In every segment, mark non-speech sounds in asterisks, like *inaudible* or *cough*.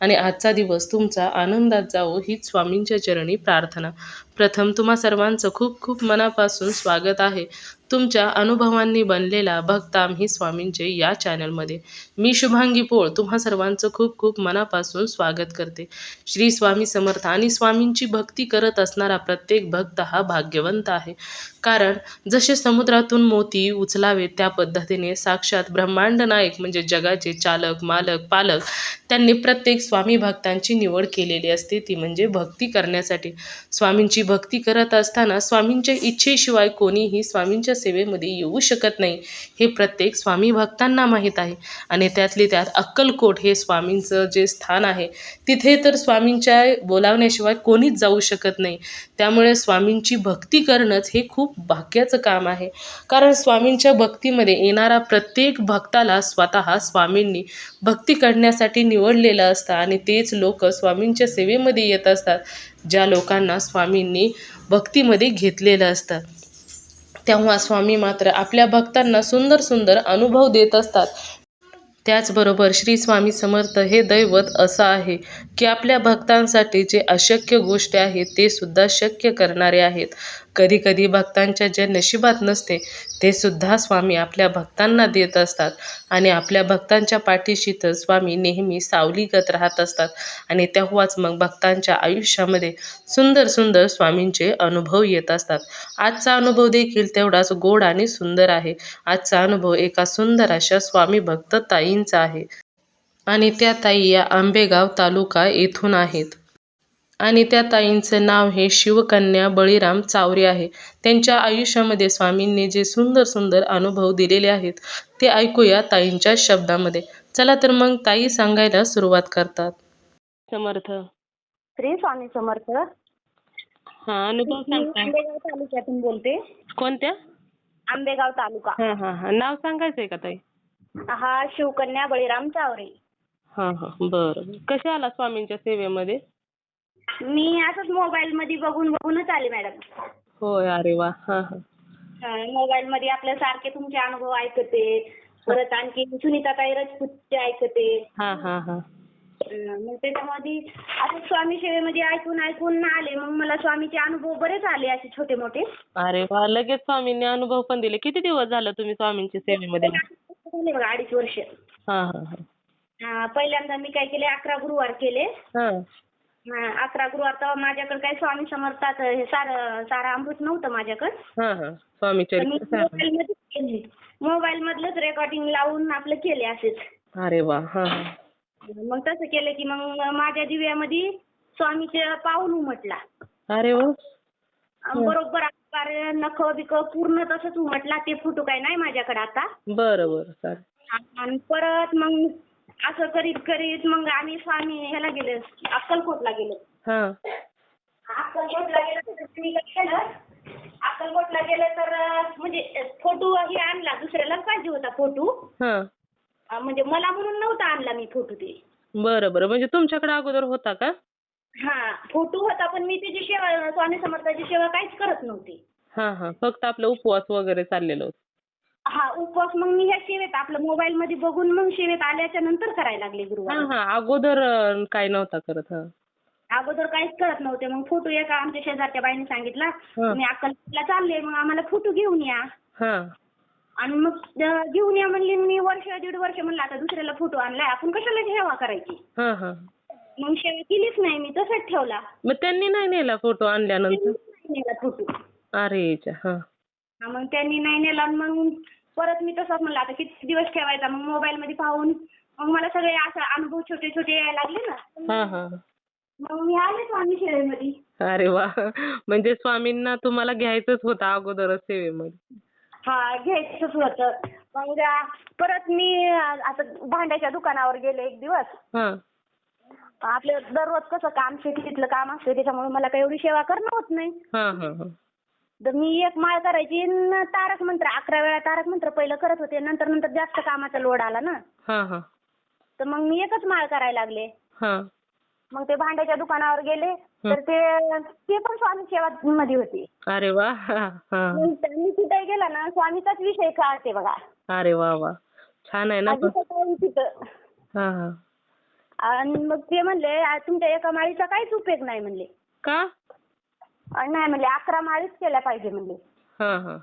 आणि आजचा दिवस तुमचा आनंदात जावो हीच स्वामींच्या चरणी प्रार्थना. प्रथम तुम्हा सर्वांचं खूप खूप मनापासून स्वागत आहे. तुमच्या अनुभवांनी बनलेला भक्त आम्ही स्वामींचे या चॅनलमध्ये. मी शुभांगी पोळ तुम्हा सर्वांचं खूप खूप मनापासून स्वागत करते. श्री स्वामी समर्थ आणि स्वामींची भक्ती करत असणारा प्रत्येक भक्त हा भाग्यवंत आहे. कारण जसे समुद्रातून मोती उचलावे त्या पद्धतीने साक्षात ब्रह्मांड नायक म्हणजे जगाचे चालक मालक पालक त्यांनी प्रत्येक स्वामी भक्तांची निवड केलेली असते ती म्हणजे भक्ती करण्यासाठी. स्वामींची भक्ती करत असताना स्वामींच्या इच्छेशिवाय कोणीही स्वामींच्या सेवेमध्ये येऊ शकत नाही हे प्रत्येक स्वामी भक्तांना माहीत आहे. आणि त्यातली त्यात अक्कलकोट हे स्वामींचं जे स्थान आहे तिथे तर स्वामींच्या बोलावण्याशिवाय कोणीच जाऊ शकत नाही. त्यामुळे स्वामींची भक्ती करणंच हे खूप भाग्याचं काम आहे. कारण स्वामींच्या भक्तीमध्ये येणारा प्रत्येक भक्ताला स्वतः स्वामींनी भक्ती करण्यासाठी निवडलेलं असतं. आणि तेच लोक स्वामींच्या सेवेमध्ये येत असतात ज्या लोकांना स्वामींनी भक्तीमध्ये घेतलेलं असतं. तेव्हा स्वामी मात्र आपल्या भक्तांना सुंदर सुंदर अनुभव देत असतात. त्याचबरोबर श्री स्वामी समर्थ हे दैवत असं आहे की आपल्या भक्तांसाठी जे अशक्य गोष्टी आहेत ते सुद्धा शक्य करणारे आहेत. कधी कधी भक्तांच्या जे नशिबात नसते ते सुद्धा स्वामी आपल्या भक्तांना देत असतात. आणि आपल्या भक्तांच्या पाठीशी तर स्वामी नेहमी सावलीगत राहत असतात. आणि तेव्हाच मग भक्तांच्या आयुष्यामध्ये सुंदर सुंदर स्वामींचे अनुभव येत असतात. आजचा अनुभव देखील तेवढाच गोड आणि सुंदर आहे. आजचा अनुभव एका सुंदर अशा स्वामी भक्त ताईंचा आहे. आणि त्या ताई या आंबेगाव तालुका येथून आहेत. आणि त्या ताईंचं नाव हे शिवकन्या बळीराम चावरे आहे. त्यांच्या आयुष्यामध्ये स्वामींनी जे सुंदर सुंदर अनुभव दिलेले आहेत ते ऐकूया ताईंच्या शब्दामध्ये. चला तर मग ताई सांगायला सुरुवात करतात. समर्थ. श्री स्वामी समर्थ. हा अनुभव आंबेगाव तालुक्यातून बोलते. कोणत्या? आंबेगाव तालुका. हा हा हा. नाव सांगायचंय का ताई? हा शिवकन्या बळीराम चावरे. हा हा. बरं कसे आला स्वामींच्या सेवेमध्ये? मी असंच मोबाईल मध्ये बघून बघूनच आले मॅडम होय अरे वा. हा हा. मोबाईल मध्ये आपल्या सारखे तुमचे अनुभव ऐकते. परत आणखी सुनीताताई राजपूतचे ऐकते. हा हा हा. अं, मग त्याच्यामध्ये असं स्वामी सेवेमध्ये ऐकून ऐकून आले मग मला स्वामीचे अनुभव बरेच आले असे छोटे मोठे. अरे वा लगेच स्वामींनी अनुभव पण दिले. किती दिवस झालं तुम्ही स्वामींच्या सेवेमध्ये? झाले बघा अडीच वर्ष. हा हा हा. हा, पहिल्यांदा मी काय केले अकरा गुरुवार केले. हा, अकरा गुरुवार माझ्याकडे काही स्वामी समर्थात हे सार सारा अमृत नव्हतं माझ्याकडे. हा हा. स्वामी मोबाईल मध्येच केले. मोबाईल मधलंच रेकॉर्डिंग लावून आपलं केले असेच. अरे वा हा मग तसं केलं की मग माझ्या दिव्यामध्ये स्वामीचे पाऊल उमटला. अरे वा. बरोबर नख बिक पूर्ण तसंच उमटला. ते फोटो काय नाही माझ्याकडे आता. बरं बरं चालेल. आणि परत मग असं करीत करीत मग आम्ही स्वामी ह्याला गेलो अक्कलकोटला गेलो. हा. अक्कलकोटला गेलं तर मी काय केलं अक्कलकोटला गेलं तर म्हणजे फोटो ही आणला दुसऱ्यालाच पाहिजे होता फोटो. हा. अं, म्हणजे मला म्हणून नव्हता आणला मी फोटो ते. बरं बरं. म्हणजे तुमच्याकडे अगोदर होता का? हा फोटो होता पण मी त्याची सेवा स्वामी समर्थाची सेवा काहीच करत नव्हती. हा हा. फक्त आपलं उपवास वगैरे चाललेलं होतं. हा उपवास मग मी ह्या सेवेत आपलं मोबाईल मध्ये बघून मग सेवेत आल्याच्यानंतर करायला लागले हा गुरुवार. हा अगोदर अं, काय नव्हता करत हा. अगोदर काहीच करत नव्हते. मग फोटो एका आमच्या शेजारच्या बाईने सांगितला हा. मी अक्कलकोटला चालले मग आम्हाला फोटो घेऊन या. हा. आणि मग अं, घेऊन या म्हणली मी वर्ष दीड वर्ष म्हणलं आता दुसऱ्याला फोटो आणलाय. आपण कशाला सेवा करायची? हा हा. मग सेवा केलीच नाही मी तसाच ठेवला. मग त्यांनी नाही नेला फोटो आणल्यानंतर? नेला फोटो. हा, मग त्यांनी नाही नेला मग परत मी तसंच म्हणलं आता किती दिवस ठेवायचा? मग मोबाईल मध्ये पाहून मग मला सगळे असं अनुभव छोटे छोटे यायला लागले ना. हा हा. मग मी आले स्वामी सेवेमध्ये. अरे वा. म्हणजे स्वामींना तुम्हाला घ्यायचंच होतं अगोदरच सेवेमध्ये. हा घ्यायचंच होतं. मग आ, परत मी आ, आता भांड्याच्या दुकानावर गेले एक दिवस. हा. आपलं दररोज कसं काम शेतीतलं काम असतं त्याच्यामुळे मला काही एवढी सेवा करणं होत नाही. हा हा हा. तर मी एक माळ करायची न तारक मंत्र अकरा वेळा तारक मंत्र पहिलं करत होते. नंतर नंतर जास्त कामाचा लोड आला ना. हा हा. तर मग मी एकच माळ करायला लागले. हा. मग ते भांड्याच्या दुकानावर गेले. तर ते ते पण स्वामी सेवा मध्ये होते. अरे वा. हा हा. मग त्यांनी कुठे गेला ना स्वामीचाच विषय कळते बघा. अरे वा वा. छान आहे ना तिथं. हा हा. आणि मग ते म्हणले "आ, तुमच्या एका माळीचा काहीच उपयोग नाही म्हणले. का? नाही म्हणले अकरा माळीच केल्या पाहिजे म्हणले. हा हा.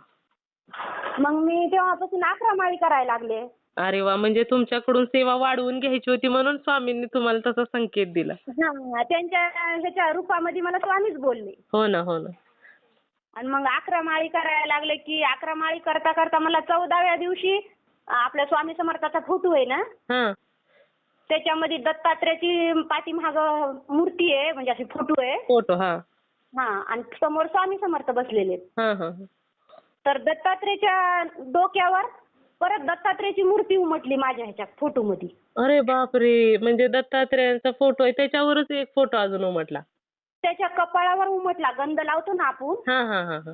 मग मी तेव्हापासून अकरा माळी करायला लागले. अरे वा म्हणजे तुमच्याकडून सेवा वाढवून घ्यायची होती म्हणून स्वामींनी तुम्हाला तसा संकेत दिला. हा त्यांच्या ह्याच्या रूपामध्ये मला स्वामीच बोलले. हो ना हो ना. आणि मग अकरा माळी करायला लागले की अकरा माळी करता करता मला चौदाव्या दिवशी आपल्या स्वामी समर्थाचा फोटो आहे ना? हा. त्याच्यामध्ये दत्तात्र्याची पाठीमाग मूर्ती आहे म्हणजे अशी फोटो आहे. फोटो हा. हा आणि समोर स्वामी समर्थ बसलेले आहेत. हा हा तर दत्तात्र्याच्या डोक्यावर परत दत्तात्र्याची मूर्ती उमटली माझ्या ह्याच्या फोटोमध्ये. अरे बापरे! म्हणजे दत्तात्रेयांचा फोटो आहे त्याच्यावरच एक फोटो अजून उमटला. त्याच्या कपाळावर उमटला गंध लावतो ना आपण? हा हा हा हा.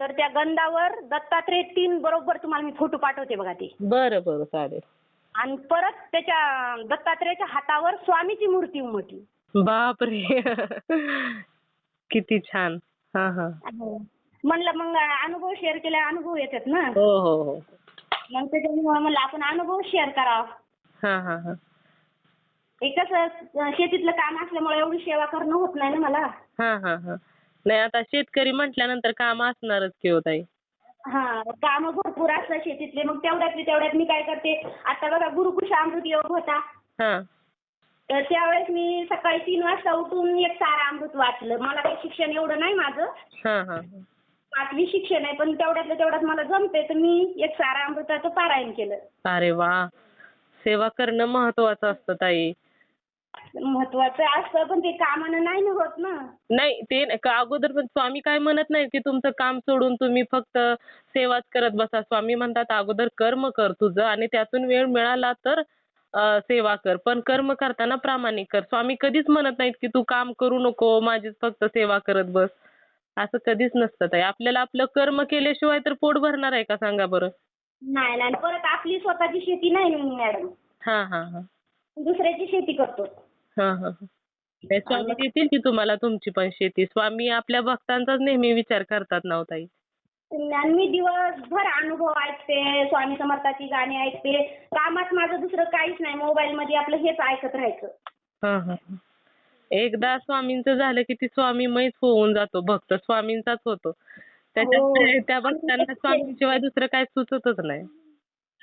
तर त्या गंधावर दत्तात्रेय तीन बरोबर तुम्हाला मी फोटो पाठवते बघा ते. बरं बरं चालेल. आणि परत त्याच्या दत्तात्रेयाच्या हातावर स्वामीची मूर्ती उमटली. बापरे! *laughs* किती छान. हा हा. म्हणलं मग अनुभव शेअर केला अनुभव येतात ना. हो हो हो. मग त्याच्यामुळे म्हणलं आपण अनुभव शेअर करावा. हा हा हा. एक कसं शेतीतलं काम असल्यामुळे एवढी सेवा करणं होत नाही ना मला. हा हा हा. नाही आता शेतकरी म्हटल्यानंतर काम असणारच की हो ताई. हा काम भरपूर असतात शेतीतले. मग तेवढ्यातली तेवढ्यात मी काय करते? आता बघा गुरुकुश अमृत योग होता. हा. तर त्यावेळेस मी सकाळी तीन वाजता उठून एक सारा अमृत वाचलं. मला काही शिक्षण एवढं नाही माझं. हा हा हा. पाचवी शिक्षण आहे पण तेवढ्यातल्या तेवढ्यात मला जमते तर मी एक सारा अमृताचं पारायण केलं. अरे वा. सेवा करणं महत्वाचं असतं ताई. महत्वाचं असतं पण ते कामानं नाही ना होत ना. नाही ते नाही. का अगोदर पण स्वामी काय म्हणत नाही की तुमचं काम सोडून तुम्ही फक्त सेवाच करत बसा. स्वामी म्हणतात अगोदर कर्म कर तुझं आणि त्यातून वेळ मिळाला तर सेवा कर पण कर्म करताना प्रामाणिक कर. स्वामी कधीच म्हणत नाहीत की तू काम करू नको माझीच फक्त सेवा करत बस. असं कधीच नसतं ताई. आपल्याला आपलं कर्म केल्याशिवाय तर पोट भरणार आहे का? सांगा बरं. नाही नाही. परत आपली स्वतःची शेती नाही ना मॅडम. हा हा हा. दुसऱ्याची शेती करतो. हा हा हा. नाही, स्वामी देतील की तुम्हाला तुमची पण शेती. स्वामी आपल्या भक्तांचाच नेहमी विचार करतात ना हो ताई. आणि मी दिवसभर अनुभव ऐकते स्वामी समर्थाची गाणी ऐकते. कामात माझं दुसरं काहीच नाही मोबाईल मध्ये आपलं हेच ऐकत राहायचं. हा हा. हा. एकदा स्वामींचं झालं की ती स्वामीमयच होऊन जातो भक्त स्वामींचाच होतो. त्याच्यामुळे त्या भक्तांना स्वामीशिवाय दुसरं काय सुचतच नाही.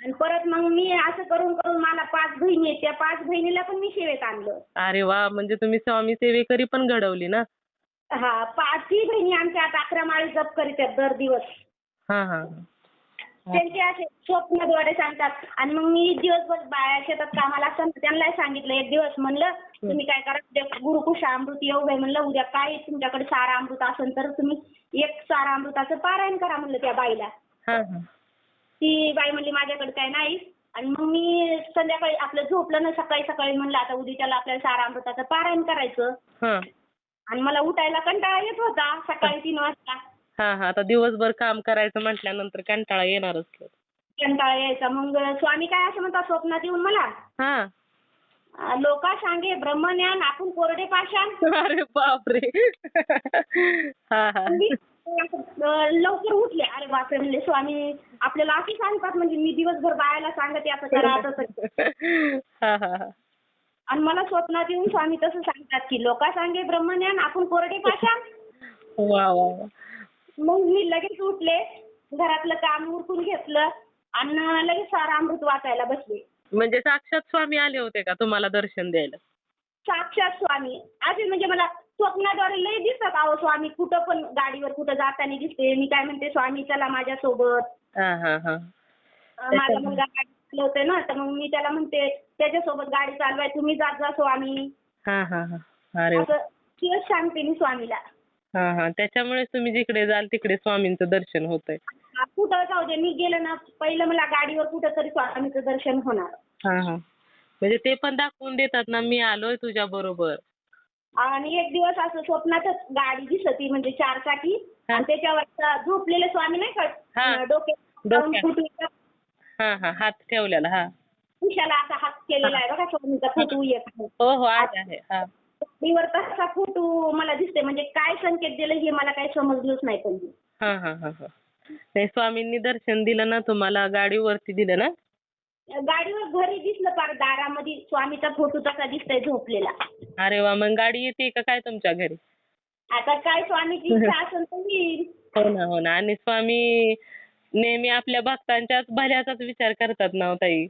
आणि परत मग मी असं करून करून मला पाच बहिणी आहेत. त्या पाच बहिणीला पण मी सेवेत आणलं. अरे वा म्हणजे तुम्ही स्वामी सेवेकरी पण घडवली ना? हा पाचही बहिणी आमच्या आता अकरा माळी जप करीत आहेत दर दिवस. हा हा. त्यांचे असे स्वप्नद्वारे सांगतात. आणि मग मी दिवसभर बाया शेतात कामाला असताना त्यांनाही सांगितलं एक दिवस म्हणलं तुम्ही काय करा उद्या गुरुकुश अमृत येऊ आहे म्हणलं उद्या काय तुमच्याकडे सारा अमृत असेल तर तुम्ही एक सारा अमृताचं पारायण करा म्हणलं त्या बाईला. हा हा. ती बाई म्हणली माझ्याकडे काय नाही. आणि मग मी संध्याकाळी आपलं झोपलं ना सकाळी सकाळी म्हणलं आता उद्याच्याला आपल्याला सारा अमृताचं पारायण करायचं. हा. आणि मला उठायला कंटाळा येत होता सकाळी तीन वाजता. हा हा. आता दिवसभर काम करायचं म्हटल्यानंतर कंटाळा येणारच. कंटाळा यायचा. मग स्वामी काय असं म्हणतात स्वप्नात येऊन मला? हा. अं, लोका सांगे ब्रह्मज्ञान आपण कोरडे पाषाण. अरे बापरे. हा हा. मी अं, लवकर उठले. अरे बापरे म्हणले स्वामी आपल्याला असं सांगतात म्हणजे मी दिवसभर बायाला सांगते असं करा तसं करा. हा हा हा. आणि मला स्वप्नात येऊन स्वामी तसं सांगतात की लोका सांगे ब्रह्मज्ञान आपण कोरडे पाषाण. वा वा वा. मग मी लगेच उठले घरातलं काम उरकून घेतलं आणि लगेच सारा अमृत वाचायला बसले. म्हणजे साक्षात स्वामी आले होते का तुम्हाला दर्शन द्यायला? साक्षात स्वामी. असे म्हणजे मला स्वप्नाद्वारे लय दिसतात अहो स्वामी कुठं पण गाडीवर कुठं जाताना दिसते. मी काय म्हणते स्वामी चला माझ्यासोबत. हा हा हा. माझा मुलगा गाडी चालवतोय ना तर मग मी त्याला म्हणते त्याच्यासोबत गाडी चालवाय तुम्ही जात जा स्वामी. हा हा हा. अरे वा. असं सांगते मी स्वामीला. हा हा. त्याच्यामुळेच तुम्ही जिकडे जाल तिकडे स्वामींचं दर्शन होतंय. हा, कुठं जाऊ दे मी गेलं ना पहिलं मला गाडीवर कुठं तरी स्वामीचं दर्शन होणार. हा हा. म्हणजे ते पण दाखवून देतात ना मी आलोय तुझ्या बरोबर. आणि एक दिवस असं स्वप्नातच गाडी दिसती म्हणजे चारचाकी आणि त्याच्यावर असं झोपलेले स्वामी नाही हा. का डोके डोक्यात. हा हा. हात ठेवलेला हा. उशाला असा हात केलेला आहे बघा स्वामीचा फोटो एक आहे. हो हो आहे हा. तसा फोटो मला दिसते म्हणजे काय संकेत दिलं हे मला काही समजलंच नाही पण हा हा हा हा. नाही स्वामींनी दर्शन दिलं ना तुम्हाला गाडीवरती दिलं ना? गाडीवर घरी दिसलं पार दारामध्ये स्वामीचा फोटो तसा दिसतोय झोपलेला. अरे वा मग गाडी येते का काय तुमच्या घरी? आता काय स्वामीची इच्छा *laughs* असेल तर. येईल हो ना हो ना. आणि स्वामी नेहमी आपल्या भक्तांच्याच भल्याचाच विचार करतात ना हो ताई?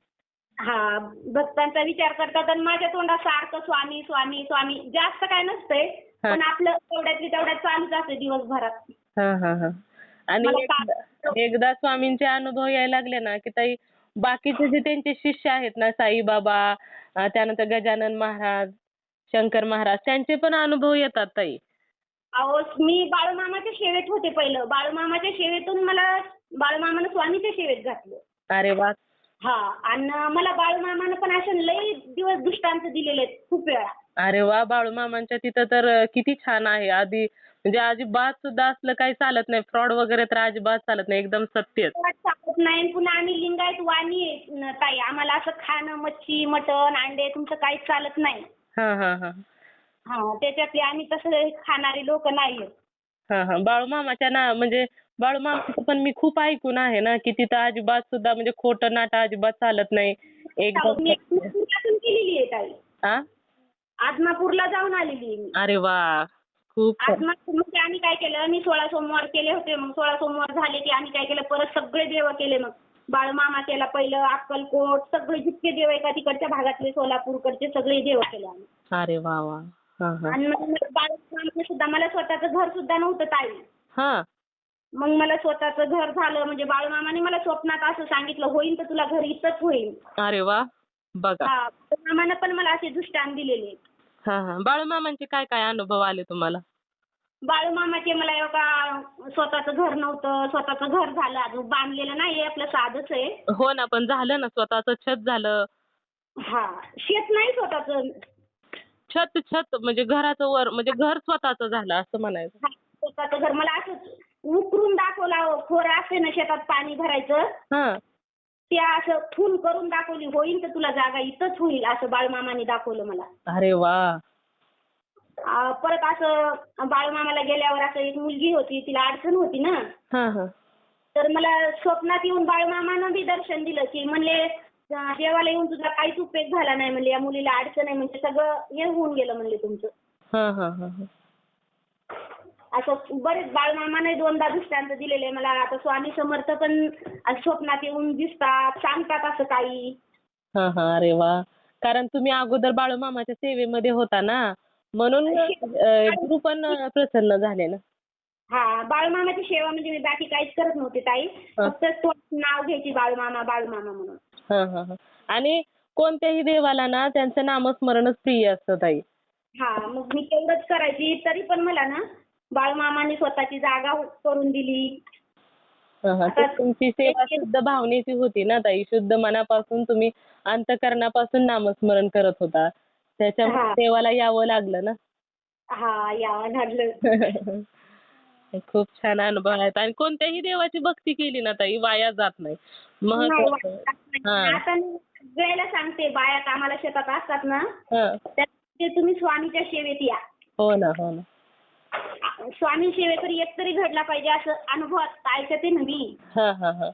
हा भक्तांचा विचार करतात आणि माझ्या तोंडात सारखं स्वामी स्वामी स्वामी जास्त काय नसतंय हा. पण आपलं तेवढ्यातली तेवढ्यात चालूच असते दिवसभरात. हा हा हा. आणि मला एकदा एकदा स्वामींचे अनुभव यायला लागले ना की ताई बाकीचे जे त्यांचे शिष्य आहेत ना साईबाबा अं, त्यानंतर गजानन महाराज शंकर महाराज त्यांचे पण अनुभव येतात ताई. अहो मी बाळूमामाच्या सेवेत होते पहिलं. बाळूमामाच्या सेवेतून मला बाळूमामानं स्वामीच्या सेवेत घातलं. अरे वा हा आणि मला बाळूमामानं पण असे लई दिवस दृष्टांत दिलेले आहेत खूप वेळा. अरे वा बाळूमामांच्या तिथं तर किती छान आहे. आधी म्हणजे अजिबात सुद्धा असलं काही चालत नाही. फ्रॉड वगैरे तर अजिबात चालत नाही एकदम सत्य चालत नाही. आणि पुन्हा आम्ही लिंगायत वाणी आहे न ताई. आम्हाला असं खाणं मच्छी मटण अंडे तुमचं काहीच चालत नाही. हा हा हा. हा त्याच्यातले आम्ही तसं खाणारे लोक नाही हा हा. बाळूमामाच्या ना म्हणजे बाळूमामाचं पण मी खूप ऐकून आहे ना की तिथं अजिबात सुद्धा म्हणजे खोटं नाटं अजिबात चालत नाही. मी आदमापूरला केलेली आहे ताई. आदमापूरला जाऊन आलेली आहे मी. अरे वा खूप छान. आम्ही काय केलं मी सोळा सोमवार केले होते मग सोळा सोमवार झाले की आम्ही काय केलं परत सगळे देव केले मग. बाळूमामा केला पहिलं अक्कलकोट सगळे जितके देव आहे का तिकडच्या भागातले सोलापूरकडचे सगळे देव केले आम्ही. अरे वा वा. हा हा. आणि मग मला बाळूमामाने सुद्धा मला स्वतःचं घर सुद्धा नव्हतं ताई. हा. मग मला स्वतःचं घर झालं म्हणजे बाळूमामाने मला स्वप्नात असं सांगितलं होईल तर तुला घर इथंच होईल. अरे वा बघा. हा बाळूमामानं पण मला असे दृष्टांत दिलेले. हा हा. बाळूमामांचे काय काय अनुभव आले तुम्हाला? बाळूमामाचे मला एका स्वतःचं घर नव्हतं स्वतःचं घर झालं अजून बांधलेलं नाही आपलं साधंच आहे. हो ना पण झालं ना स्वतःचं छत झालं. हा शेत नाही स्वतःचं. छत छत म्हणजे घराचं वर म्हणजे घर स्वतःचं झालं असं म्हणायचं. हा, स्वतःचं घर. मला असंच उकरून दाखवला खोर असते ना शेतात पाणी भरायचं हा. ते असं फुल करून दाखवली होईल तर तुला जागा इथंच होईल असं बाळूमामाने दाखवलं मला. अरे वा. आ, परत असं बाळूमामाला गेल्यावर असं एक मुलगी होती तिला अडचण होती ना. हा हा. तर मला स्वप्नात येऊन बाळूमामानं बी दर्शन दिलं की म्हणले देवाला येऊन तुझा काहीच उपयोग झाला नाही म्हणले या मुलीला अडचण आहे म्हणजे सगळं हे होऊन गेलं म्हणले तुमचं. असं बरेच बाळूमामाने दोनदा दृष्टांत दिलेले मला आता स्वामी समर्थ पण स्वप्नात येऊन दिसतात सांगतात असं काही. हा हा अरे वा. कारण तुम्ही अगोदर बाळूमामाच्या सेवेमध्ये होता ना. म्हणून अं, गुरु पण प्रसन्न झाले ना. हा बाळूमामाची सेवा म्हणजे मी बाकी काहीच करत नव्हते ताई. हा. फक्त तो नाव घ्यायची बाळूमामा बाळूमामा म्हणून. हा हा हा. आणि कोणत्याही देवाला ना त्यांचं नामस्मरणच प्रिय असतं ताई. हा मग मी तेवढंच करायची. तरी पण मला ना बाळूमामाने स्वतःची जागा करून दिली हा, हा. तर तुमची सेवा शुद्ध भावनेची होती ना ताई शुद्ध मनापासून तुम्ही अंतकरणापासून नामस्मरण करत होता त्याच्यामुळे. देवाला यावं लागलं ना हा यावं लागलं खूप छान अनुभव आहेत आणि कोणत्याही देवाची भक्ती केली ना ताई वाया जात नाही नाही, महत्वाचं वाटत नाही. हा. आता मी वेळेला सांगते बाया कामाला शेतात असतात ना हा. ते तुम्ही स्वामीच्या सेवेत या हो ना हो ना स्वामी सेवेतरी एक तरी घडला पाहिजे असं अनुभवात ऐकते ना मी हा हा हा.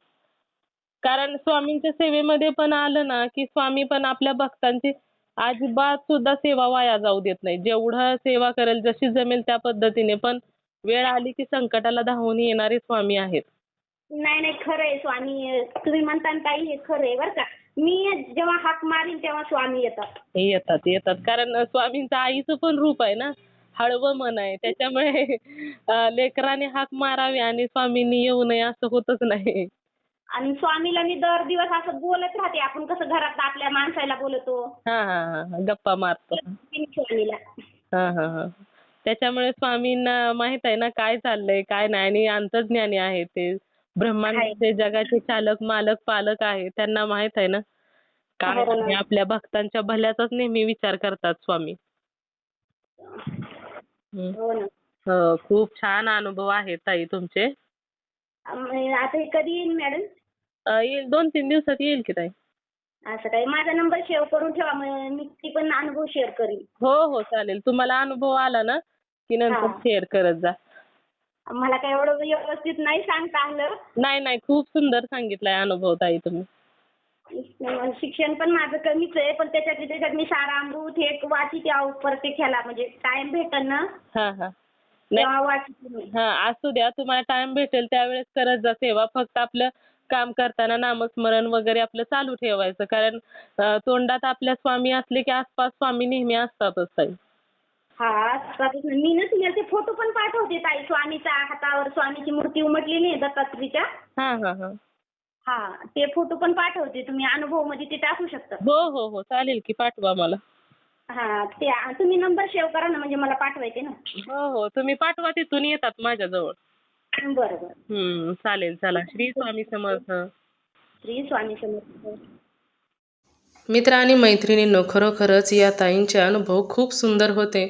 कारण स्वामींच्या सेवेमध्ये पण आलं ना की स्वामी पण आपल्या भक्तांची अजिबात सुद्धा सेवा वाया जाऊ देत नाही. जेवढं सेवा करेल जशी जमेल त्या पद्धतीने. पण वेळ आली की संकटाला धावून येणारे स्वामी आहेत. नाही नाही खरं आहे स्वामी. तुम्ही म्हणता ना ताई हे खरं आहे बरं का. मी जेव्हा हाक मारीन तेव्हा स्वामी येतात. येतात येतात. कारण स्वामींचं आईचं पण रूप आहे ना. हळवं मन आहे. त्याच्यामुळे लेकराने हाक मारावी आणि स्वामींनी येऊ नये असं होतच नाही. आणि स्वामीला मी दर दिवस असं बोलत राहते. आपण कसं घरात आपल्या माणसाला बोलतो. हा हा गप्पा मारतो. स्वामीला. हा हा हा. त्याच्यामुळे स्वामींना माहीत आहे ना काय चाललंय काय नाही आणि अंतर्ज्ञानी आहे ते. ब्रह्मांडाचे जगाचे चालक मालक पालक आहे. त्यांना माहीत आहे ना काय आपल्या भक्तांच्या भल्याचाच नेहमी विचार करतात स्वामी. हो ना. हो खूप छान अनुभव आहेत ताई तुमचे. आता हे कधी येईल मॅडम? अ, येईल दोन तीन दिवसात येईल की ताई. असं काही माझा नंबर सेव्ह करून ठेवा मग मी ती पण अनुभव शेअर करीन. हो हो चालेल. तुम्हाला अनुभव आला ना की नंतर हा. शेअर करत जा. मला काय एवढं व्यवस्थित नाही सांगता आलं. नाही नाही खूप सुंदर सांगितलाय अनुभव ताई तुम्ही. शिक्षण पण माझं कमीच आहे पण त्याच्यात त्याच्यात मी सारा अमृत हे वाचिते आहो प्रत्येक ह्याला म्हणजे टाइम भेटल ना. हा हा. तेव्हा वाचिते मी. हा असू द्या तुम्हाला टाइम भेटेल त्यावेळेस करत जा सेवा. फक्त आपलं काम करताना नामस्मरण वगैरे आपलं चालू ठेवायचं. कारण अ, तोंडात आपल्या स्वामी असले की आसपास स्वामी नेहमी असतातच ताई. हा आजपासून मी ना तुम्हाला ते फोटो पण पाठवते ताई. स्वामीच्या हातावर स्वामीची मूर्ती उमटलेली आहे दत्तात्रेयच्या हा हा हा. हा ते फोटो पण पाठवते. तुम्ही अनुभवमध्ये ते टाकू शकता. हो हो हो. चालेल की पाठवा मला. हा ते तुम्ही नंबर सेव्ह करा ना म्हणजे मला पाठवायचे ना. हो हो. तुम्ही पाठवा तिथून येतात माझ्याजवळ. बरं बरं. हम्म चालेल चला. श्री स्वामी समर्थ. श्री स्वामी समर्थ. मित्र आणि मैत्रिणींनो खरोखरच या ताईंचे अनुभव खूप सुंदर होते.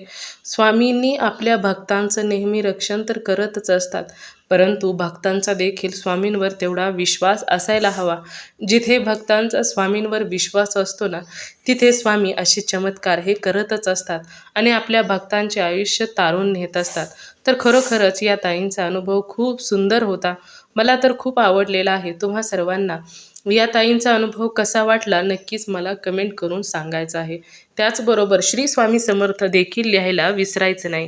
स्वामींनी आपल्या भक्तांचं नेहमी रक्षण तर करतच असतात परंतु भक्तांचा देखील स्वामींवर तेवढा विश्वास असायला हवा. जिथे भक्तांचा स्वामींवर विश्वास असतो ना तिथे स्वामी असे चमत्कार हे करतच असतात आणि आपल्या भक्तांचे आयुष्य तारून नेत असतात. तर खरोखरच या ताईंचा अनुभव खूप सुंदर होता. मला तर खूप आवडलेला आहे. तुम्हा सर्वांना या ताईंचा अनुभव कसा वाटला नक्कीच मला कमेंट करून सांगायचं आहे. त्याचबरोबर श्री स्वामी समर्थ देखील लिहायला विसरायचं नाही.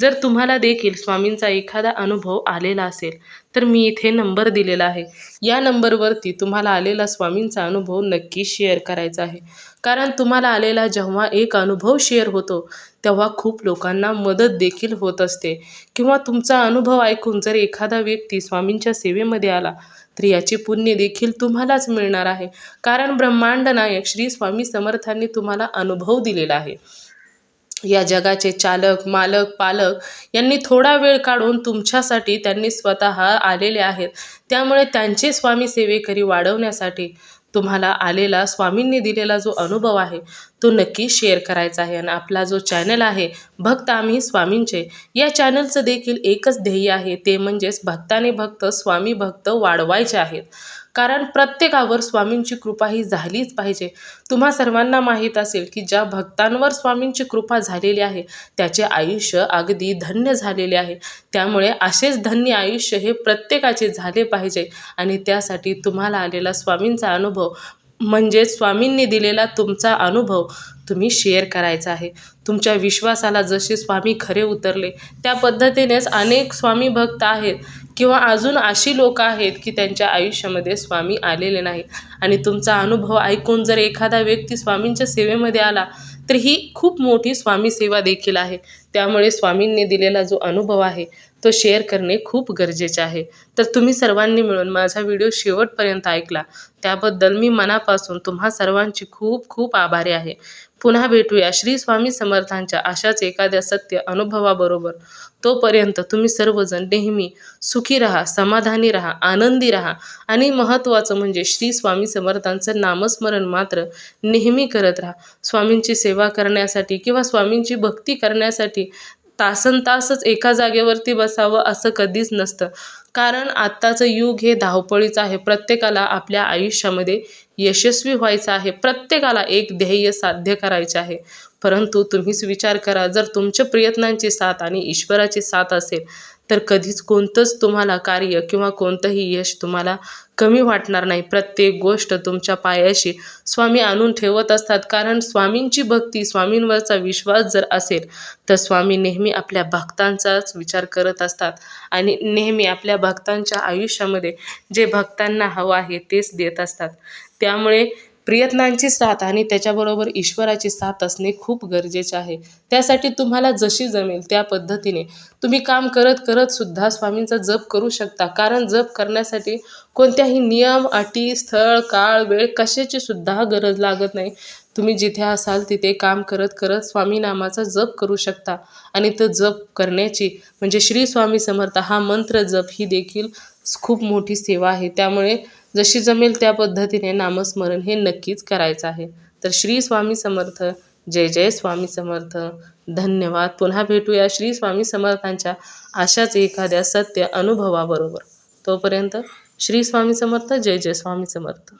जर तुम्हाला देखील स्वामींचा एखादा अनुभव आलेला असेल तर मी इथे नंबर दिलेला आहे. या नंबरवरती तुम्हाला आलेला स्वामींचा अनुभव नक्की शेअर करायचा आहे. कारण तुम्हाला आलेला जेव्हा एक अनुभव शेअर होतो तेव्हा खूप लोकांना मदत देखील होत असते. किंवा तुमचा अनुभव ऐकून जर एखादा व्यक्ती स्वामींच्या सेवेमध्ये आला तर याचे पुण्य देखील तुम्हालाच मिळणार आहे. कारण ब्रह्मांड नायक श्री स्वामी समर्थांनी तुम्हाला अनुभव दिलेला आहे. या जगाचे चालक मालक पालक यांनी थोडा वेळ काढून तुमच्यासाठी त्यांनी स्वतः आलेले आहेत. त्यामुळे त्यांचे स्वामी सेवेकरी वाढवण्यासाठी तुम्हाला आलेला स्वामींनी दिलेला जो अनुभव आहे तो नक्की शेअर करायचा आहे. आणि आपला जो चॅनल आहे भक्त आम्ही स्वामींचे या चॅनलचं देखील एकच ध्येय आहे. ते म्हणजेच भक्ताने भक्त स्वामी भक्त वाढवायचे आहेत. कारण प्रत्येकावर स्वामींची कृपा ही झालीच पाहिजे. तुम्हा सर्वांना माहीत असेल की ज्या भक्तांवर स्वामींची कृपा झालेली आहे त्याचे आयुष्य अगदी धन्य झालेले आहे. त्यामुळे असेच धन्य आयुष्य हे प्रत्येकाचे झाले पाहिजे आणि त्यासाठी तुम्हाला आलेला स्वामींचा अनुभव म्हणजे स्वामींनी दिलेला तुमचा अनुभव तुम्ही शेअर करायचा आहे. तुमच्या विश्वासाला जसे स्वामी खरे उतरले त्या पद्धतीनेच अनेक स्वामी भक्त आहेत. किंवा अजून अशी लोक आहेत की त्यांच्या आयुष्यामध्ये स्वामी आलेले नाहीत. आणि तुमचा अनुभव ऐकून जर एखादा व्यक्ती स्वामींच्या सेवेमध्ये आला तर ही खूप मोठी स्वामी सेवा देखील आहे. त्यामुळे स्वामींनी दिलेला जो अनुभव आहे तो शेअर करणे खूप गरजेचे आहे. तर तुम्ही सर्वांनी मिळून माझा व्हिडिओ शेवटपर्यंत ऐकला. त्याबद्दल मी मनापासून तुम्हा सर्वांची खूप खूप आभारी आहे. पुन्हा भेटूया श्री स्वामी समर्थांच्या अशाच एखाद्या सत्य अनुभवाबरोबर. तोपर्यंत तुम्ही सर्वजण नेहमी सुखी राहा समाधानी राहा आनंदी राहा आणि महत्त्वाचं म्हणजे श्री स्वामी समर्थांचं नामस्मरण मात्र नेहमी करत राहा. स्वामींची सेवा सेवा करण्यासाठी किंवा स्वामींची भक्ती करण्यासाठी तासन तासच एका जागेवरती बसावं असं कधीच नसतं. कारण आत्ताचं युग हे धावपळीचं आहे. प्रत्येकाला आपल्या आयुष्यामध्ये यशस्वी व्हायचं आहे. प्रत्येकाला एक ध्येय साध्य करायचे आहे. परंतु तुम्हीच विचार करा. जर तुमच्या प्रयत्नांची साथ आणि ईश्वराची साथ असेल तर कधीच कोणतंच तुम्हाला कार्य किंवा कोणतंही यश तुम्हाला कमी वाटणार नाही. प्रत्येक गोष्ट तुमच्या पायाशी स्वामी आणून ठेवत असतात. कारण स्वामींची भक्ती स्वामींवरचा विश्वास जर असेल तर स्वामी नेहमी आपल्या भक्तांचाच विचार करत असतात. आणि नेहमी आपल्या भक्तांच्या आयुष्यामध्ये जे भक्तांना हवं आहे तेच देत असतात. त्यामुळे प्रयत्नांची साथ आणि त्याच्याबरोबर ईश्वराची साथ असणे खूप गरजेचे आहे. त्यासाठी तुम्हाला जशी जमेल त्या पद्धतीने तुम्ही काम करत करत सुद्धा स्वामींचा जप करू शकता. कारण जप करण्यासाठी कोणत्याही नियम अटी स्थळ काळ वेळ कशाची सुद्धा गरज लागत नाही. तुम्ही जिथे असाल तिथे काम करत करत स्वामी नामाचा जप करू शकता. आणि तो जप करण्याची म्हणजे श्री स्वामी समर्थ हा मंत्र जप ही देखील खूप मोठी सेवा आहे. त्यामुळे जशी जमेल त्या पद्धतीने नामस्मरण हे नक्कीच करायचं आहे. तर श्री स्वामी समर्थ जय जय स्वामी समर्थ. धन्यवाद. पुन्हा भेटूया श्री स्वामी समर्थांच्या अशाच एखाद्या सत्य अनुभवाबरोबर. तोपर्यंत श्री स्वामी समर्थ जय जय स्वामी समर्थ.